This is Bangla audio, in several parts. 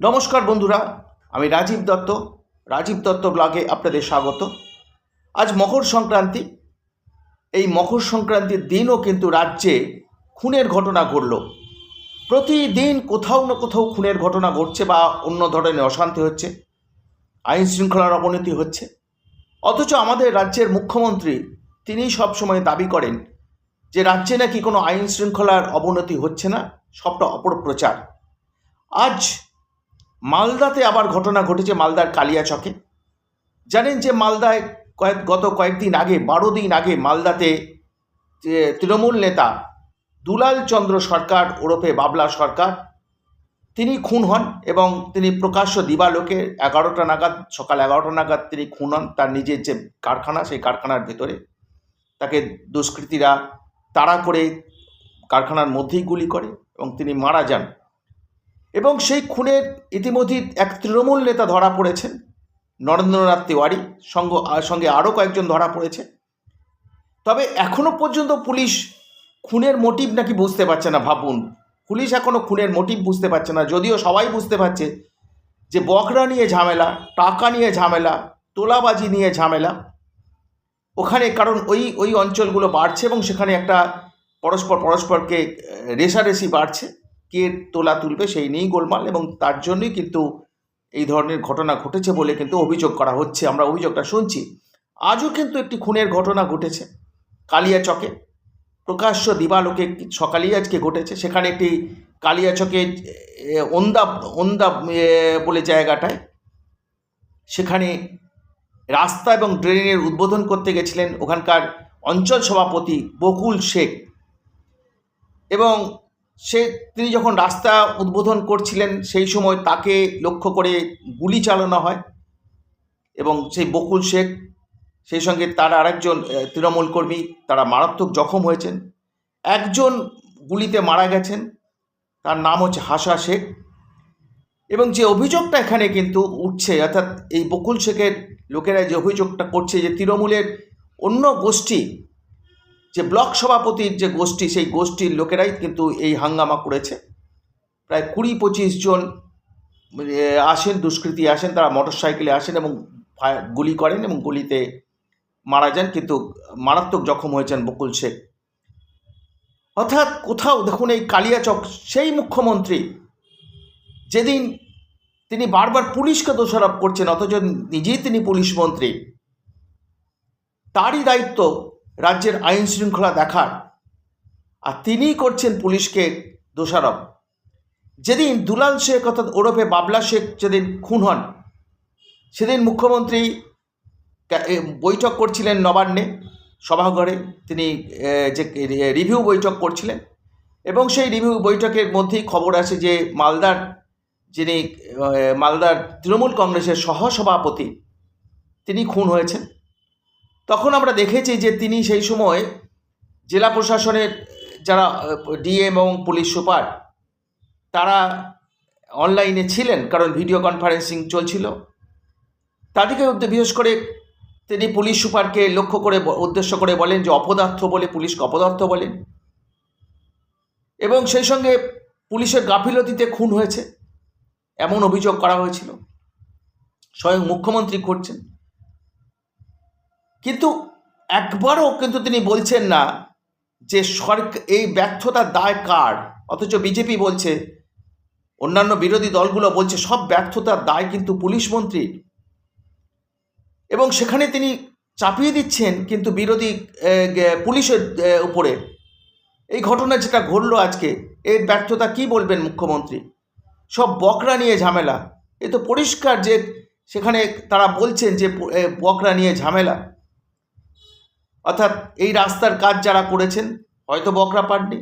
নমস্কার বন্ধুরা, আমি রাজীব দত্ত রাজীব দত্ত ব্লগে আপনাদের স্বাগত। আজ মকর সংক্রান্তি, এই মকর সংক্রান্তির দিনও কিন্তু রাজ্যে খুনের ঘটনা ঘটল। প্রতিদিন কোথাও না কোথাও খুনের ঘটনা ঘটছে বা অন্য ধরনের অশান্তি হচ্ছে, আইন শৃঙ্খলার অবনতি হচ্ছে। অথচ আমাদের রাজ্যের মুখ্যমন্ত্রী তিনি সবসময় দাবি করেন যে রাজ্যে নাকি কোনো আইন শৃঙ্খলার অবনতি হচ্ছে না, সবটা অপপ্রচার। আজ মালদাতে আবার ঘটনা ঘটেছে মালদার কালিয়াচকে। জানেন যে মালদায় কয়েক, গত কয়েকদিন আগে, বারো দিন আগে মালদাতে যে তৃণমূল নেতা দুলাল চন্দ্র সরকার ওরফে বাবলা সরকার, তিনি খুন হন এবং তিনি প্রকাশ্য দিবালোকে এগারোটা নাগাদ, সকাল এগারোটা নাগাদ তিনি খুন হন তার নিজের যে কারখানা, সেই কারখানার ভেতরে। তাকে দুষ্কৃতীরা তাড়া করে কারখানার মধ্যেই গুলি করে এবং তিনি মারা যান। এবং সেই খুনের ইতিমধ্যেই এক তৃণমূল নেতা ধরা পড়েছেন, নরেন্দ্রনাথ তিওয়ারি, সঙ্গ, সঙ্গে আরও কয়েকজন ধরা পড়েছে। তবে এখনও পর্যন্ত পুলিশ খুনের মোটিভ নাকি বুঝতে পারছে না, ভাবুন। পুলিশ এখনও খুনের মোটিভ বুঝতে পারছে না, যদিও সবাই বুঝতে পারছে যে বকরা নিয়ে ঝামেলা, টাকা নিয়ে ঝামেলা, তোলাবাজি নিয়ে ঝামেলা, ওখানে কারণ ওই ওই অঞ্চলগুলো বাড়ছে এবং সেখানে একটা পরস্পর, পরস্পরকে রেষারেষি বাড়ছে। কে তোলা তুলবে সেই নিয়েই গোলমাল এবং তার জন্যই কিন্তু এই ধরনের ঘটনা ঘটেছে বলে কিন্তু অভিযোগ করা হচ্ছে। আমরা অভিযোগটা শুনছি। আজও কিন্তু একটি খুনের ঘটনা ঘটেছে কালিয়াচকে। প্রকাশ্য দিবালোকে সকালেই আজকে ঘটেছে। সেখানে একটি কালিয়াচকে ওন্দা ওন্দা বলে জায়গাটায় সেখানে রাস্তা এবং ড্রেনের উদ্বোধন করতে গেছিলেন ওখানকার অঞ্চল সভাপতি বকুল শেখ। এবং সে, তিনি যখন রাস্তা উদ্বোধন করছিলেন, সেই সময় তাকে লক্ষ্য করে গুলি চালানো হয় এবং সেই বকুল শেখ, সেই সঙ্গে তার আরেকজন তৃণমূল কর্মী, তারা মারাত্মক জখম হয়েছেন। একজন গুলিতে মারা গেছেন, তার নাম হচ্ছে হাসা শেখ। এবং যে অভিযোগটা এখানে কিন্তু উঠছে, অর্থাৎ এই বকুল শেখের লোকেরা যে অভিযোগটা করছে যে তৃণমূলের অন্য গোষ্ঠী যে ব্লক সভাপতির যে গোষ্ঠী, সেই গোষ্ঠীর লোকেরাই কিন্তু এই হাঙ্গামা করেছে। প্রায় কুড়ি পঁচিশ জন আসেন, দুষ্কৃতী আসেন, তারা মোটর সাইকেলে আসেন এবং গুলি করেন এবং গুলিতে মারা যান। কিন্তু মারাত্মক জখম হয়েছেন বকুল শেখ। অর্থাৎ কোথাও দেখুন এই কালিয়াচক, সেই মুখ্যমন্ত্রী যেদিন তিনি বারবার পুলিশকে দোষারোপ করছেন, অথচ নিজেই তিনি পুলিশ মন্ত্রী, তারই দায়িত্ব রাজ্যের আইন শৃঙ্খলা দেখার। আর তিনিই করছেন পুলিশকে দোষারোপ। যেদিন দুলাল শেখ অর্থাৎ ওরফে বাবলা শেখ যেদিন খুন হন, সেদিন মুখ্যমন্ত্রী বৈঠক করছিলেন নবান্নে, সভাঘরে। তিনি যে রিভিউ বৈঠক করছিলেন এবং সেই রিভিউ বৈঠকের মধ্যেই খবর আছে যে মালদার যিনি মালদার তৃণমূল কংগ্রেসের সহসভাপতি, তিনি খুন হয়েছেন। তখন আমরা দেখেছি যে তিনি সেই সময় জেলা প্রশাসনের যারা ডিএম এবং পুলিশ সুপার, তারা অনলাইনে ছিলেন কারণ ভিডিও কনফারেন্সিং চলছিল। তাদেরকে বিশেষ করে তিনি পুলিশ সুপারকে লক্ষ্য করে উদ্দেশ্য করে বলেন যে অপদার্থ বলে পুলিশকে অপদার্থ বলেন। এবং সেই সঙ্গে পুলিশের গাফিলতিতে খুন হয়েছে। এমন অভিযোগ করা হয়েছিল। স্বয়ং মুখ্যমন্ত্রী করছেন কিন্তু একবারও কিন্তু তিনি বলছেন না যে সরকার এই ব্যর্থতার দায় কার? অথচ বিজেপি বলছে, অন্যান্য বিরোধী দলগুলো বলছে সব ব্যর্থতার দায় কিন্তু পুলিশ মন্ত্রীর। এবং সেখানে তিনি চাপিয়ে দিচ্ছেন কিন্তু বিরোধী পুলিশের উপরে। এই ঘটনা যেটা ঘটলো আজকে, এর ব্যর্থতা কি বলবেন মুখ্যমন্ত্রী? সব বকরা নিয়ে ঝামেলা। এ তো পরিষ্কার যে সেখানে তারা বলছেন যে বকরা নিয়ে ঝামেলা। অর্থাৎ এই রাস্তার কাজ যারা করেছেন, হয়তো বকরা পাননি।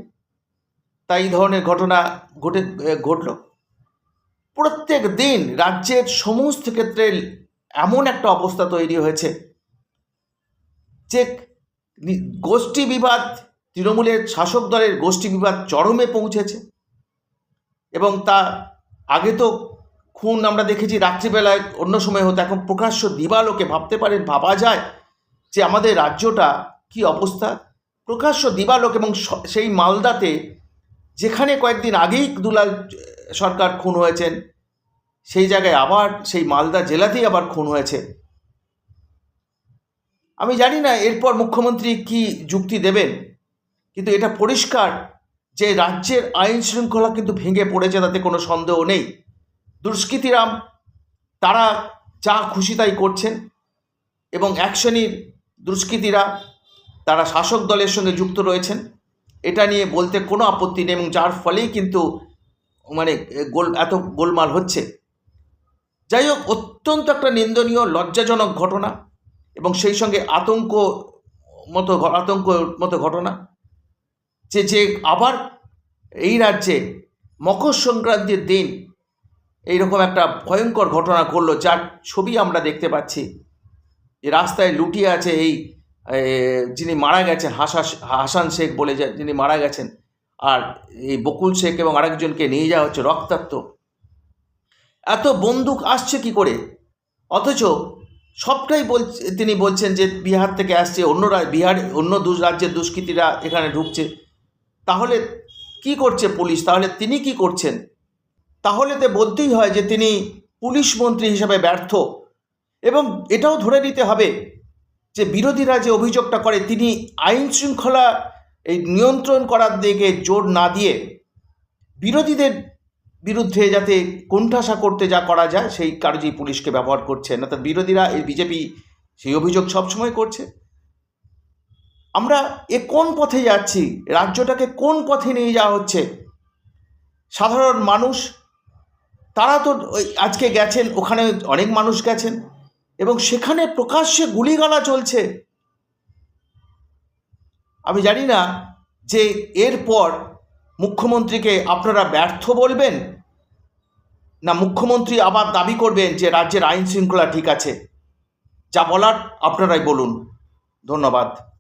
তাই এই ধরনের ঘটনা ঘটে ঘটল। প্রত্যেক দিন রাজ্যের সমস্ত ক্ষেত্রে এমন একটা অবস্থা তৈরি হয়েছে যে গোষ্ঠী বিবাদ, তৃণমূলের শাসক দলের গোষ্ঠী বিবাদ চরমে পৌঁছেছে এবং তা আগে তো খুন আমরা দেখেছি, রাত্রিবেলায় অন্য সময় হতো, এখন প্রকাশ্য দিবালোকে ভাবতে পারেন, ভাবা যায়। যে আমাদের রাজ্যটা কি অবস্থা? প্রকাশ্য দিবালোক এবং সেই মালদাতে যেখানে কয়েকদিন আগেই দুলাল সরকার খুন হয়েছেন, সেই জায়গায় আবার সেই মালদা জেলাতেই আবার খুন হয়েছে। আমি জানি না এরপর মুখ্যমন্ত্রী কি যুক্তি দেবেন, কিন্তু এটা পরিষ্কার যে রাজ্যের আইন শৃঙ্খলা কিন্তু ভেঙে পড়েছে, তাতে কোনো সন্দেহ নেই। দুষ্কৃতীরাম তারা যা খুশি তাই করছেন এবং শ্রেণির দুষ্কৃতীরা, তারা শাসক দলের সঙ্গে যুক্ত রয়েছেন। এটা নিয়ে বলতে কোনো আপত্তি নেই এবং যার ফলেই কিন্তু মানে গোল, এত গোলমাল হচ্ছে। যাই হোক, অত্যন্ত একটা নিন্দনীয়, লজ্জাজনক ঘটনা এবং সেই সঙ্গে আতঙ্ক মতো আতঙ্ক মতো ঘটনা যে যে আবার এই রাজ্যে মকর সংক্রান্তির দিন এইরকম একটা ভয়ঙ্কর ঘটনা ঘটলো, যার ছবি আমরা দেখতে পাচ্ছি। যে রাস্তায় লুটিয়ে আছে এই যিনি মারা গেছেন, হাসা, হাসান শেখ বলে যিনি মারা গেছেন, আর এই বকুল শেখ এবং আরেকজনকে নিয়ে যাওয়া হচ্ছে রক্তাক্ত। এত বন্দুক আসছে কি করে? অথচ সবটাই বল তিনি বলছেন যে বিহার থেকে আসছে, অন্য বিহার, অন্য দু রাজ্যের দুষ্কৃতীরা এখানে ঢুকছে। তাহলে কি করছে পুলিশ? তাহলে তিনি কি করছেন? তাহলে তো বলতেই হয় যে তিনি পুলিশ মন্ত্রী হিসাবে ব্যর্থ। এবং এটাও ধরে নিতে হবে যে বিরোধীরা যে অভিযোগটা করে, তিনি আইন শৃঙ্খলা এই নিয়ন্ত্রণ করার দিকে জোর না দিয়ে বিরোধীদের বিরুদ্ধে যাতে কোণঠাসা করতে যা করা যায়, সেই কার্যই পুলিশকে ব্যবহার করছে। না তো বিরোধীরা, এই বিজেপি সেই অভিযোগ সবসময় করছে। আমরা এ কোন পথে যাচ্ছি? রাজ্যটাকে কোন পথে নিয়ে যাওয়া হচ্ছে? সাধারণ মানুষ, তারা তো আজকে গেছেন, ওখানে অনেক মানুষ গেছেন। এবং সেখানে প্রকাশ্যে গুলিগালা চলছে। আমি জানি না যে এরপর মুখ্যমন্ত্রীকে আপনারা ব্যর্থ বলবেন না মুখ্যমন্ত্রী আবার দাবি করবেন যে রাজ্যের আইন শৃঙ্খলা ঠিক আছে। যা বলার আপনারাই বলুন। ধন্যবাদ।